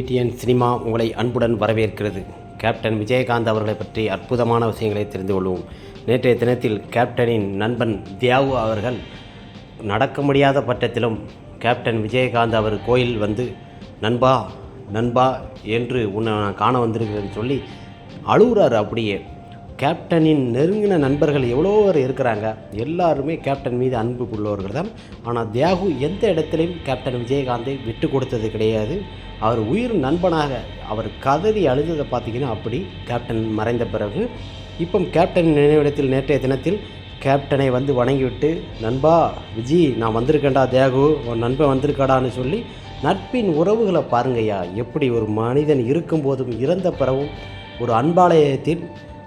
TN cinema உங்களை அன்புடன் வரவேற்கிறது. கேப்டன் விஜயகாந்த் அவர்களை பற்றி அற்புதமான விஷயங்களை தெரிந்து கொள்வோம். நேற்றைய தினத்தில் கேப்டனின் நண்பன் தியாவு அவர்கள் நடக்க முடியாத பட்சத்திலும் கேப்டன் விஜயகாந்த் அவர் கோயில் வந்து நண்பா நண்பா என்று உன்னை நான் காண வந்திருக்கிறேன்னு சொல்லி அழுகுறாரு அப்படியே. கேப்டனின் நெருங்கின நண்பர்கள் எவ்வளோ பேர் இருக்கிறாங்க? எல்லாருமே கேப்டன் மீது அன்பு உள்ளவர்கள் தான். ஆனால் தியாகு எந்த இடத்துலையும் கேப்டன் விஜயகாந்தை விட்டு கொடுத்தது கிடையாது. அவர் உயிர் நண்பனாக அவர் கதறி அழுததை பார்த்தீங்கன்னா அப்படி கேப்டன் மறைந்த பிறகு இப்போ கேப்டன் நினைவிடத்தில் நேற்றைய தினத்தில் கேப்டனை வந்து வணங்கிவிட்டு நண்பா விஜி நான் வந்திருக்கேன்டா தியாகு உன் நண்பன் வந்திருக்காடான்னு சொல்லி நட்பின் உறவுகளை பாருங்கய்யா. எப்படி ஒரு மனிதன் இருக்கும்போதும் இறந்த பிறவும் ஒரு அன்பாலயத்தில்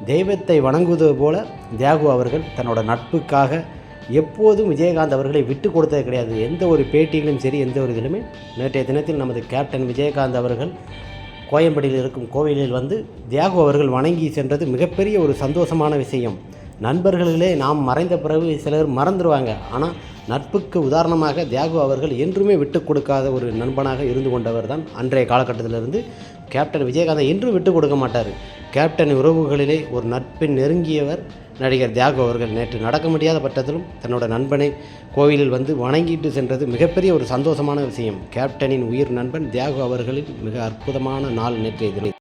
தெய்வத்தை வணங்குவது போல தியாகு அவர்கள் தன்னோட நட்புக்காக எப்போதும் விஜயகாந்த் அவர்களை விட்டு கொடுத்தது கிடையாது. எந்த ஒரு பேட்டியிலும் சரி எந்த ஒரு இதிலுமே. நேற்றைய தினத்தில் நமது கேப்டன் விஜயகாந்த் அவர்கள் கோயம்பேடியில் இருக்கும் கோவிலில் வந்து தியாகு அவர்கள் வணங்கி சென்றது மிகப்பெரிய ஒரு சந்தோஷமான விஷயம். நண்பர்களிலே நாம் மறைந்த பிறகு சிலர் மறந்துடுவாங்க ஆனால் நட்புக்கு உதாரணமாக தியாகு அவர்கள் என்றுமே விட்டு கொடுக்காத ஒரு நண்பனாக இருந்து கொண்டவர் தான் அன்றைய காலகட்டத்திலிருந்து. கேப்டன் விஜயகாந்தை என்றும் விட்டு கொடுக்க மாட்டார். கேப்டன் உறவுகளிலே ஒரு நட்பின் நெருங்கியவர் நடிகர் தியாகு அவர்கள். நேற்று நடக்க முடியாத பட்சத்திலும் தன்னோட நண்பனை கோவிலில் வந்து வணங்கிட்டு சென்றது மிகப்பெரிய ஒரு சந்தோஷமான விஷயம். கேப்டனின் உயிர் நண்பன் தியாகு அவர்களின் மிக அற்புதமான நாள் நேற்றைய தினம்.